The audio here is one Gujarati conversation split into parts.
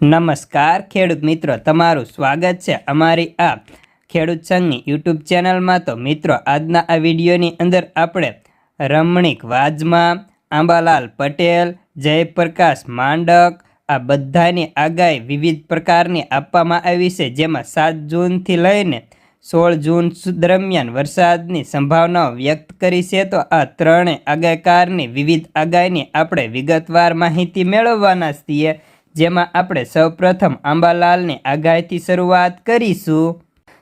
નમસ્કાર, ખેડૂત મિત્રો. તમારું સ્વાગત છે અમારી આ ખેડૂત સંઘની યુટ્યુબ ચેનલમાં. તો મિત્રો, આજના આ વિડીયોની અંદર આપણે રમણીક વાજમા, આંબાલાલ પટેલ, જયપ્રકાશ માંડક, આ બધાની આગાહી વિવિધ પ્રકારની આપવામાં આવી છે, જેમાં સાત જૂનથી લઈને સોળ જૂન દરમિયાન વરસાદની સંભાવનાઓ વ્યક્ત કરી છે. તો આ ત્રણેય આગાહકારની વિવિધ આગાહીની આપણે વિગતવાર માહિતી મેળવવાના છીએ. જેમાં આપણે સૌપ્રથમ આંબાલાલની આગાહીથી શરૂઆત કરીશું.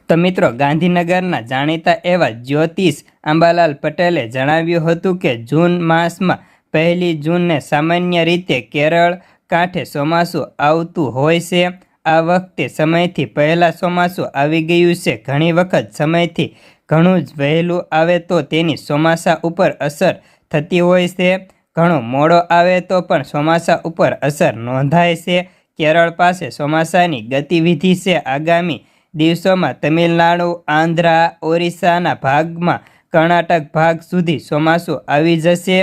તો મિત્રો, ગાંધીનગરના જાણીતા એવા જ્યોતિષ આંબાલાલ પટેલે જણાવ્યું હતું કે જૂન માસમાં પહેલી જૂનને સામાન્ય રીતે કેરળ કાંઠે ચોમાસું આવતું હોય છે. આ વખતે સમયથી પહેલાં ચોમાસું આવી ગયું છે. ઘણી વખત સમયથી ઘણું જ વહેલું આવે તો તેની ચોમાસા ઉપર અસર થતી હોય છે. ઘણો મોડો આવે તો પણ ચોમાસા ઉપર અસર નોંધાય છે. કેરળ પાસે ચોમાસાની ગતિવિધિ છે. આગામી દિવસોમાં તમિલનાડુ, આંધ્રા, ઓરિસ્સાના ભાગમાં કર્ણાટક ભાગ સુધી ચોમાસું આવી જશે,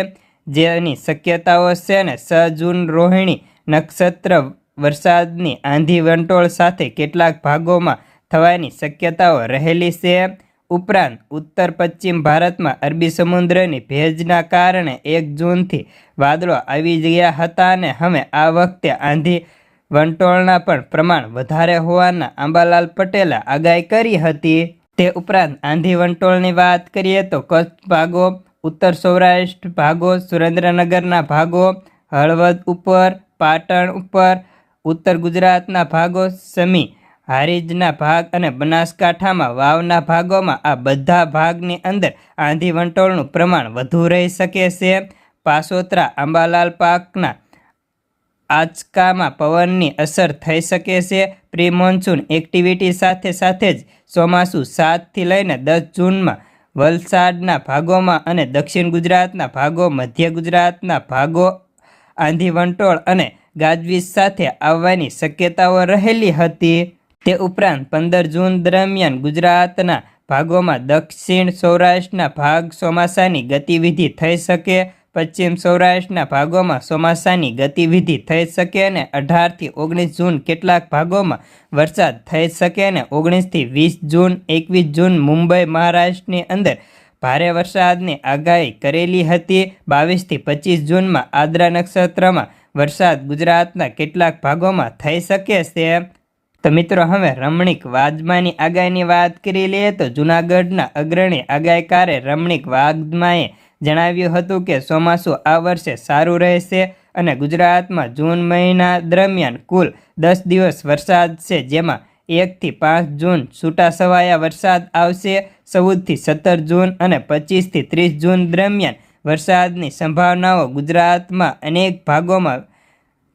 જેની શક્યતાઓ છે ને સ જૂન રોહિણી નક્ષત્ર વરસાદની આંધી વંટોળ સાથે કેટલાક ભાગોમાં થવાની શક્યતાઓ રહેલી છે. ઉપરાંત ઉત્તર પશ્ચિમ ભારતમાં અરબી સમુદ્રની ભેજના કારણે એક જૂનથી વાદળો આવી ગયા હતા અને હવે આ વખતે આંધી વંટોળના પણ પ્રમાણ વધારે હોવાના આંબાલાલ પટેલે આગાહી કરી હતી. તે ઉપરાંત આંધી વંટોળની વાત કરીએ તો કચ્છ ભાગો, ઉત્તર સૌરાષ્ટ્ર ભાગો, સુરેન્દ્રનગરના ભાગો, હળવદ ઉપર, પાટણ ઉપર, ઉત્તર ગુજરાતના ભાગો, સમી હારીજના ભાગ અને બનાસકાંઠામાં વાવના ભાગોમાં આ બધા ભાગની અંદર આંધી વંટોળનું પ્રમાણ વધુ રહી શકે છે. પાસોતરા આંબાલાલ પાકના આંચકામાં પવનની અસર થઈ શકે છે. પ્રી મોન્સૂન એક્ટિવિટી સાથે સાથે જ ચોમાસું સાતથી લઈને દસ જૂનમાં વલસાડના ભાગોમાં અને દક્ષિણ ગુજરાતના ભાગો, મધ્ય ગુજરાતના ભાગો આંધી વંટોળ અને ગાજવીજ સાથે આવવાની શક્યતાઓ રહેલી હતી. તે ઉપરાંત પંદર જૂન દરમિયાન ગુજરાતના ભાગોમાં દક્ષિણ સૌરાષ્ટ્રના ભાગ ચોમાસાની ગતિવિધિ થઈ શકે, પશ્ચિમ સૌરાષ્ટ્રના ભાગોમાં ચોમાસાની ગતિવિધિ થઈ શકે અને અઢારથી ઓગણીસ જૂન કેટલાક ભાગોમાં વરસાદ થઈ શકે અને ઓગણીસથી વીસ જૂન, એકવીસ જૂન મુંબઈ, મહારાષ્ટ્રની અંદર ભારે વરસાદની આગાહી કરેલી હતી. બાવીસથી પચીસ જૂનમાં આદ્રા નક્ષત્રમાં વરસાદ ગુજરાતના કેટલાક ભાગોમાં થઈ શકે છે. તો મિત્રો, હવે રમણીક વાજમાની આગાહીની વાત કરી લઈએ તો જૂનાગઢના અગ્રણી આગાહીકારે રમણીક વાજમાએ જણાવ્યું હતું કે ચોમાસું આ વર્ષે સારું રહેશે અને ગુજરાતમાં જૂન મહિના દરમિયાન કુલ દસ દિવસ વરસાદ છે, જેમાં એકથી પાંચ જૂન છૂટાછવાયા વરસાદ આવશે, ચૌદથી સત્તર જૂન અને પચીસથી ત્રીસ જૂન દરમિયાન વરસાદની સંભાવનાઓ ગુજરાતમાં અનેક ભાગોમાં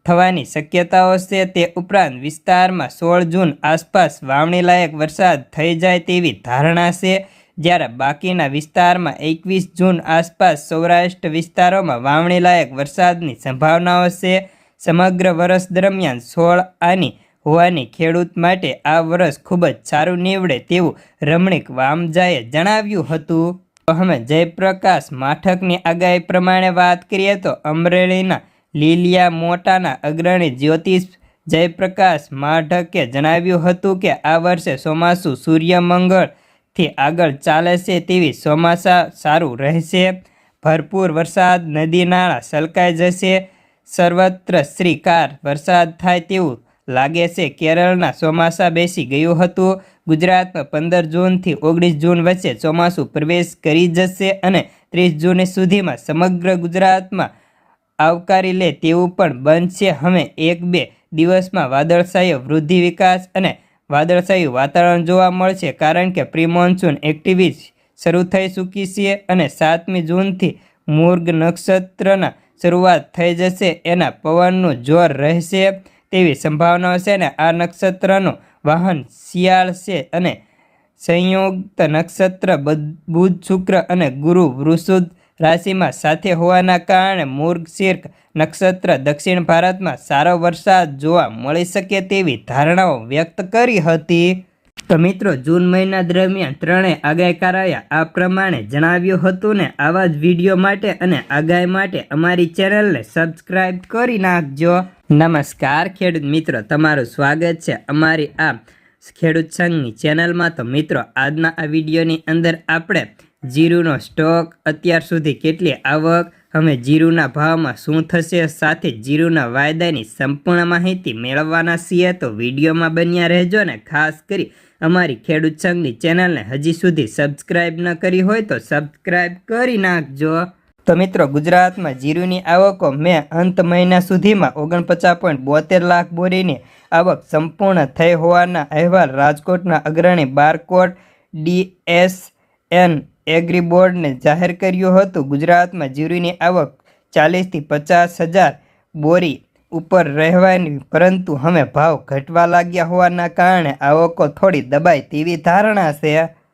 થવાની શક્યતાઓ છે તે ઉપરાંત વિસ્તારમાં સોળ જૂન આસપાસ વાવણી લાયક વરસાદ થઈ જાય તેવી ધારણા છે. જ્યારે બાકીના વિસ્તારમાં એકવીસ જૂન આસપાસ સૌરાષ્ટ્ર વિસ્તારોમાં વાવણી લાયક વરસાદની સંભાવનાઓ છે. સમગ્ર વર્ષ દરમિયાન સોળ આની હોવાની ખેડૂત માટે આ વર્ષ ખૂબ જ સારું નીવડે તેવું રમણીક વામજાએ જણાવ્યું હતું. તો અમે જયપ્રકાશ માઠકની આગાહી પ્રમાણે વાત કરીએ તો અમરેલીના લીલિયા મોટાના અગ્રણી જ્યોતિષ જયપ્રકાશ માઢકે જણાવ્યું હતું કે આ વર્ષે ચોમાસું સૂર્યમંગળથી આગળ ચાલે છે તેવી ચોમાસા સારું રહેશે. ભરપૂર વરસાદ, નદી નાળા સલકાઈ જશે. સર્વત્ર શ્રીકાર વરસાદ થાય તેવું લાગે છે. કેરળના ચોમાસા બેસી ગયું હતું. ગુજરાતમાં પંદર જૂનથી ઓગણીસ જૂન વચ્ચે ચોમાસું પ્રવેશ કરી જશે અને ત્રીસ જૂન સુધીમાં સમગ્ર ગુજરાતમાં આવકારી લે તેવું પણ બનશે. હવે એક બે દિવસમાં વાદળશાહી વૃદ્ધિ વિકાસ અને વાદળશાહી વાતાવરણ જોવા મળશે કારણ કે પ્રી મોન્સૂન એક્ટિવિટી શરૂ થઈ ચૂકી છે અને સાતમી જૂનથી મૂર્ગ નક્ષત્રના શરૂઆત થઈ જશે. એના પવનનું જોર રહેશે તેવી સંભાવનાઓ છે અને આ નક્ષત્રનું વાહન શિયાળ છે અને સંયુક્ત નક્ષત્ર, બુધ- શુક્ર અને ગુરુ વૃષુદ રાશિમાં સાથે હોવાના કારણે મૂર્ગશીર્ષ નક્ષત્ર, દક્ષિણ ભારતમાં સારો વરસાદ જોવા મળી શકે તેવી ધારણાઓ વ્યક્ત કરી હતી. તો મિત્રો, જૂન મહિના દરમિયાન ત્રણેય આગાહીકારોએ આ પ્રમાણે જણાવ્યું હતું ને, આવા જ વીડિયો માટે અને આગાહી માટે અમારી ચેનલને સબસ્ક્રાઈબ કરી નાખજો. નમસ્કાર ખેડૂત મિત્રો, તમારું સ્વાગત છે અમારી આ ખેડૂત સંઘની ચેનલમાં. તો મિત્રો, આજના આ વિડીયોની અંદર આપણે જીરુનો સ્ટોક અત્યાર સુધી કેટલી આવક? અમે જીરુના ભાવમાં શું થશે? સાથે જીરુના વાયદાની સંપૂર્ણ માહિતી મેળવવાના છીએ. તો વિડીયોમાં બન્યા રહેજો ને ખાસ કરી અમારી ખેડૂત સંઘની ચેનલને હજી સુધી સબસ્ક્રાઇબ ન કરી હોય તો સબસ્ક્રાઇબ કરી નાખજો. તો મિત્રો, ગુજરાતમાં જીરુની આવકો મે અંત મહિના સુધીમાં ઓગણપચાસ પોઈન્ટ બોતેર લાખ બોરીની આવક સંપૂર્ણ થઈ હોવાના અહેવાલ રાજકોટના અગ્રણી બારકોટ ડીએસએન એગ્રી બોર્ડને જાહેર કર્યું હતું. ગુજરાતમાં જીરુની આવક ચાલીસથી પચાસ હજાર બોરી ઉપર રહેવાની, પરંતુ હવે ભાવ ઘટવા લાગ્યા હોવાના કારણે આવકો થોડી દબાય તેવી ધારણા છે.